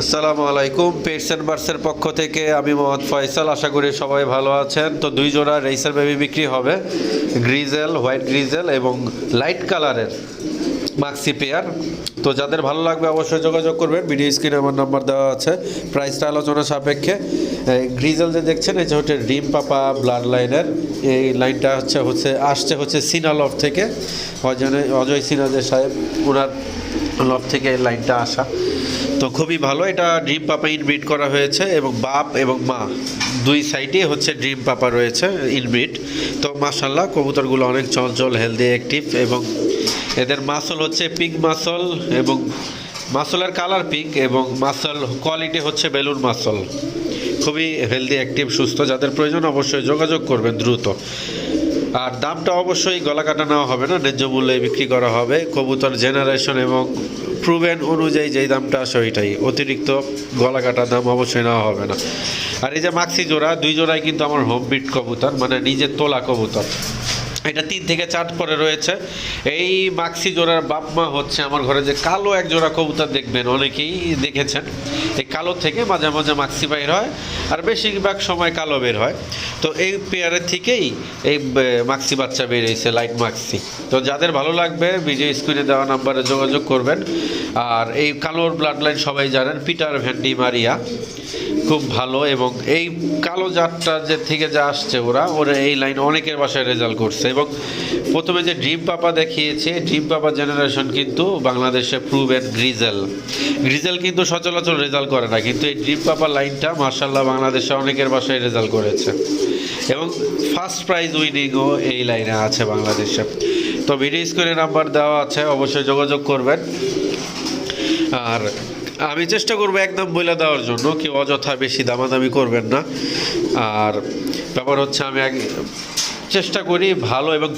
আসসালামু আলাইকুম। Pets and বার্সের পক্ষ থেকে আমি মোহাম্মদ ফয়সাল। আশা করি সবাই ভালো আছেন। তো দুই জোড়া রেসার বেবি বিক্রি হবে। গ্রিজেল হোয়াইট গ্রিজেল এবং লাইট কালারের মাক্সি পেয়ার তো যাদের ভালো লাগবে অবশ্যই যোগাযোগ করবেন। ভিডিও স্ক্রিনে আমার নাম্বার দেওয়া আছে। প্রাইসটা আলোচনা সাপেক্ষে। গ্রিজেল যে দেখছেন যে হচ্ছে ডিম পাপা ব্লাড লাইনের এই লাইনটা হচ্ছে হচ্ছে, আসছে হচ্ছে সিনালভ থেকে। অজয় অজয় সিনহা যে সাহেব ওনার লফ থেকে এই লাইনটা আসা। তো খুবই ভালো, এটা ড্রিম পাপা ইনব্রিড করা হয়েছে এবং বাপ এবং মা, দুই সাইডে হচ্ছে ড্রিম পাপা রয়েছে ইনব্রিড তো মাশাল্লাহ কবুতরগুলো অনেক চঞ্চল হেলদি অ্যাক্টিভ এবং এদের মাসল হচ্ছে পিঙ্ক মাসল এবং মাসলের কালার পিঙ্ক এবং মাসল কোয়ালিটি হচ্ছে বেলুন মাসল খুবই হেলদি অ্যাক্টিভ সুস্থ, যাদের প্রয়োজন অবশ্যই যোগাযোগ করবেন দ্রুত। আর দামটা অবশ্যই গলা কাটা নেওয়া হবে না, ন্যায্য মূল্যে বিক্রি করা হবে। কবুতর জেনারেশন এবং প্রুভেন অনুযায়ী যেই দামটা আসে ওইটাই। অতিরিক্ত গলা কাটা দাম অবশ্যই নেওয়া হবে না। আর এই যে মাক্সি জোড়া, দুই জোড়াই কিন্তু আমার হোম বিট কবুতর মানে নিজের তোলা কবুতর। এটা তিন থেকে চার পরে রয়েছে। এই মাক্সি জোড়ার বাপ মা হচ্ছে আমার ঘরে যে কালো এক জোড়া কবুতর দেখবেন, অনেকেই দেখেছেন। এই কালো থেকে মাঝে মাঝে মাক্সি বাইর হয় আর বেশিরভাগ সময় কালো বের হয়। তো এই পেয়ারের থেকেই এই মাক্সি বাচ্চা বেরিয়েছে লাইট মাক্সি তো যাদের ভালো লাগবে, ভিডিও স্ক্রিনে দেওয়া নাম্বারে যোগাযোগ করবেন। আর এই কালোর ব্লাড লাইন সবাই জানেন, পিটার ভ্যান্ডি মারিয়া। খুব ভালো এবং এই কালো জাতটা যে থেকে যা আসছে ওরা ওরা এই লাইন অনেকের বাসায় রেজাল্ট করছে এবং প্রথমে যে ড্রিম পাপা দেখিয়েছে ড্রিম পাপা জেনারেশন কিন্তু বাংলাদেশে প্রুভেন গ্রিজেল গ্রিজেল কিন্তু সচরাচর রেজাল্ট করে না, কিন্তু এই ড্রিম পাপা লাইনটা মার্শাল্লাহ বাংলাদেশে অনেকের বাসায় রেজাল্ট করেছে। এবং ফার্স্ট প্রাইজ উইনিংও এই লাইনে আছে বাংলাদেশে। তো ভিডিও স্ক্রিনে নাম্বার দেওয়া আছে, অবশ্যই যোগাযোগ করবেন। আর আমি চেষ্টা করব একদম বইলা দেওয়ার জন্য কি অযথা বেশি দামাদামি করবেন না। আর ব্যাপার হচ্ছে আমি চেষ্টা করি ভালো এবং